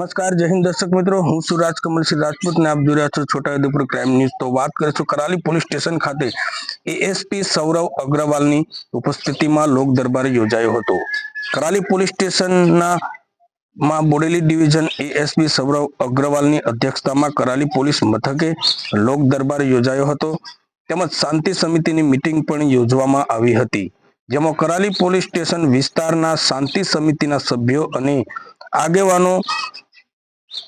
નમસ્કાર, જય હિન્દ દર્શક મિત્રો. હું છું રાજકમલસિંહ રાજપૂત ને આપ જોઈ રહ્યા છો છોટાઉદેપુર ક્રાઇમ ન્યૂઝ. તો વાત કરીશું કરાલી પોલીસ સ્ટેશન ખાતે એએસપી સૌરવ અગ્રવાલની ઉપસ્થિતિમાં લોક દરબાર યોજાયો હતો. કરાલી પોલીસ સ્ટેશનના માં બોડેલી ડિવિઝન એએસપી સૌરવ અગ્રવાલની અધ્યક્ષતામાં કરાલી પોલીસ મથકે લોક દરબાર યોજાયો હતો. તેમજ શાંતિ સમિતિની મિટિંગ પણ યોજવામાં આવી હતી. જેમાં કરાલી પોલીસ સ્ટેશન વિસ્તારના શાંતિ સમિતિના સભ્યો અને આગેવાનો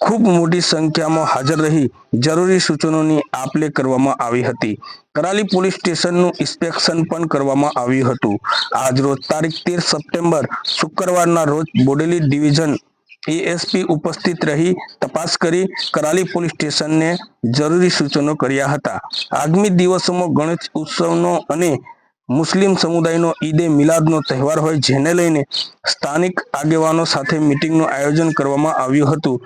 ખૂબ મોટી સંખ્યામાં હાજર રહી જરૂરી સૂચનોની આપલે કરવામાં આવી હતી. કરાલી પોલીસ સ્ટેશનનું ઇન્સ્પેક્શન પણ કરવામાં આવ્યું હતું. આજ રોજ તારીખ તેર સપ્ટેમ્બર, શુક્રવારના રોજ બોડેલી ડિવિઝન એએસપી ઉપસ્થિત રહી, તપાસ કરી કરાલી પોલીસ સ્ટેશનને જરૂરી સૂચનો કર્યા હતા. આગામી દિવસોમાં ગણેશ ઉત્સવનો અને મુસ્લિમ સમુદાયનો ઈદે મિલાદનો તહેવાર હોય જેને લઈને સ્થાનિક આગેવાનો સાથે મિટિંગનું આયોજન કરવામાં આવ્યું હતું.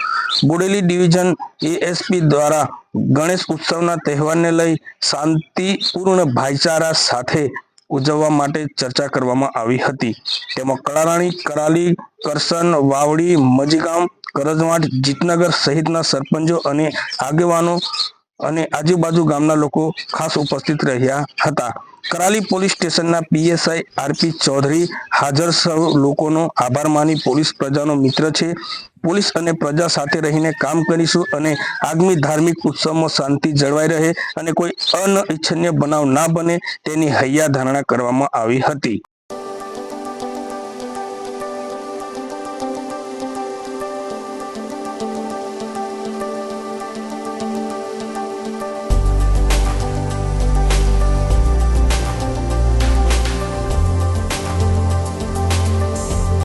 બોડેલી ડિવિઝન એએસપી દ્વારા ગણેશ ઉત્સવના તહેવારને લઈ શાંતિપૂર્ણ ભાઈચારા સાથે ઉજવવા માટે ચર્ચા કરવામાં આવી હતી. તેમાં કળારાણી, કરાલી કરસન વાવડી, મજીગામ, કરજવાટ, જીતનગર સહિતના સરપંચો અને આગેવાનો અને આજુબાજુ ગામના લોકો ખાસ ઉપસ્થિત રહ્યા હતા. કરાલી પોલીસ સ્ટેશનના પીએસઆઈ આરપી ચૌધરી હાજર સૌ લોકોનો આભાર માની પોલીસ પ્રજાનો મિત્ર છે. પોલીસ અને પ્રજા સાથે રહીને કામ કરીશું અને આગામી ધાર્મિક ઉત્સવમાં શાંતિ જળવાઈ રહે અને કોઈ અનિચ્છનીય બનાવ ના બને તેની હૈયા ધારણા કરવામાં આવી હતી.